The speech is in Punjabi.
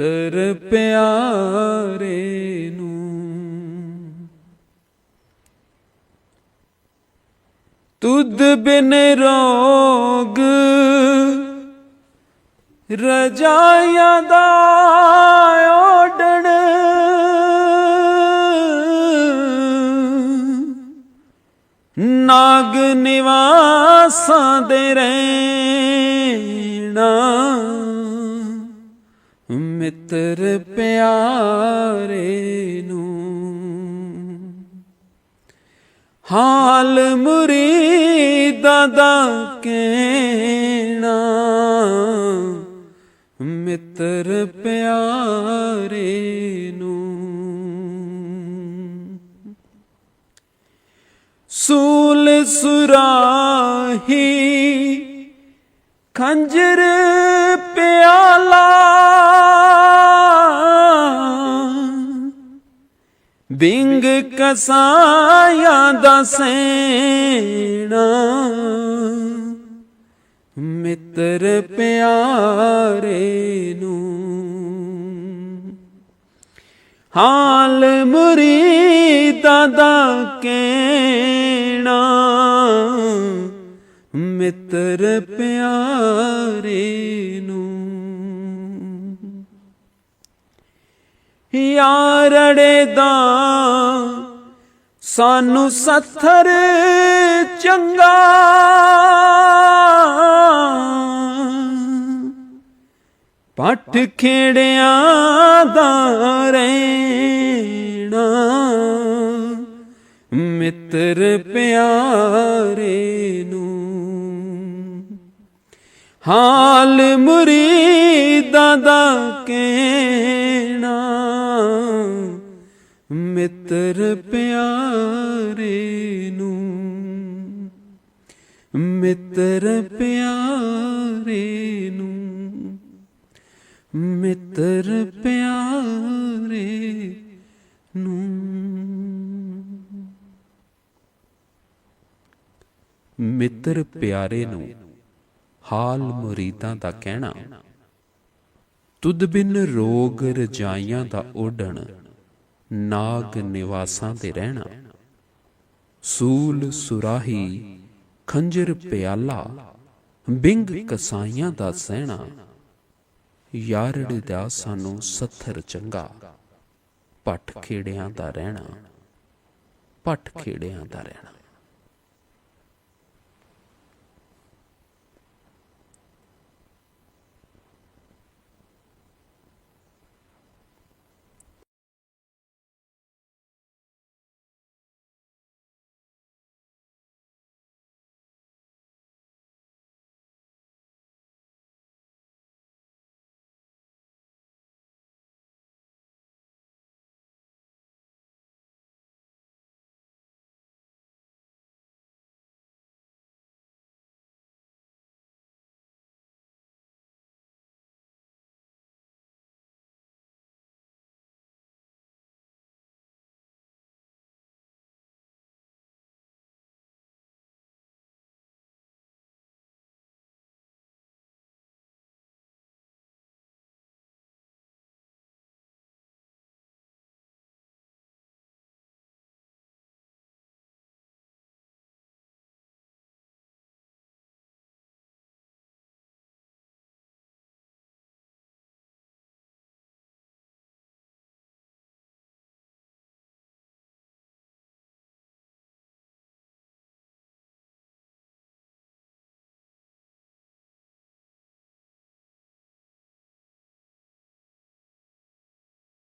ਮਿੱਤਰ ਪਿਆਰੇ ਨੂੰ। ਤੁਧ ਬਿਨ ਰੋਗ ਰਜਾਈਆਂ ਦਾ ਓਡਣ ਨਾਗ ਨਿਵਾਸਾਂ ਦੇ ਰਹਿਣਾ। ਮਿੱਤਰ ਪਿਆਰੇ ਨੂੰ। ਹਾਲ ਮੁਰੀਦਾਂ ਦਾ ਕਹਿਣਾ ਮਿੱਤਰ ਪਿਆਰੇ ਨੂੰ। ਸੂਲ ਸੁਰਾਹੀ ਖੰਜਰ ਪਿਆਲਾ ਬਿੰਗ ਕਸਾਇਆ ਦਾ ਸੈਣਾ। ਮਿੱਤਰ ਪਿਆਰੇ ਨੂੰ। ਹਾਲ ਮੁਰੀਦਾਂ ਦਾ ਕਹਿਣਾ। ਮਿੱਤਰ ਪਿਆਰੇ ਯਾਰੜੇ ਦਾ ਸਾਨੂੰ ਸੱਥਰ ਚੰਗਾ। ਪੱਠ ਖੇੜਿਆਂ ਦਾ ਰਹਿਣਾ। ਮਿੱਤਰ ਪਿਆਰੇ ਨੂੰ। ਹਾਲ ਮੁਰੀਦਾਂ ਦਾ ਕੇ ਮਿੱਤਰ ਪਿਆਰੇ ਨੂੰ। ਮਿੱਤਰ ਪਿਆਰੇ ਨੂੰ। ਮਿੱਤਰ ਪਿਆਰੇ ਨੂੰ। ਮਿੱਤਰ ਪਿਆਰੇ ਨੂੰ ਹਾਲ ਮੁਰੀਦਾਂ ਦਾ ਕਹਿਣਾ। ਤੁਧ ਬਿਨ ਰੋਗ ਰਜਾਈਆਂ ਦਾ ਓਢਣ। ਨਾਗ ਨਿਵਾਸਾਂ ਤੇ ਰਹਿਣਾ। ਸੂਲ ਸੁਰਾਹੀ, ਖੰਜਰ ਪਿਆਲਾ, ਬਿੰਗ ਕਸਾਈਆਂ ਦਾ ਸਹਿਣਾ। ਯਾਰੜ ਦਾ ਸਾਨੂੰ ਸੱਥਰ ਚੰਗਾ। ਪੱਠ ਖੇੜਿਆਂ ਦਾ ਰਹਿਣਾ। ਪੱਠ ਖੇੜਿਆਂ ਦਾ ਰਹਿਣਾ।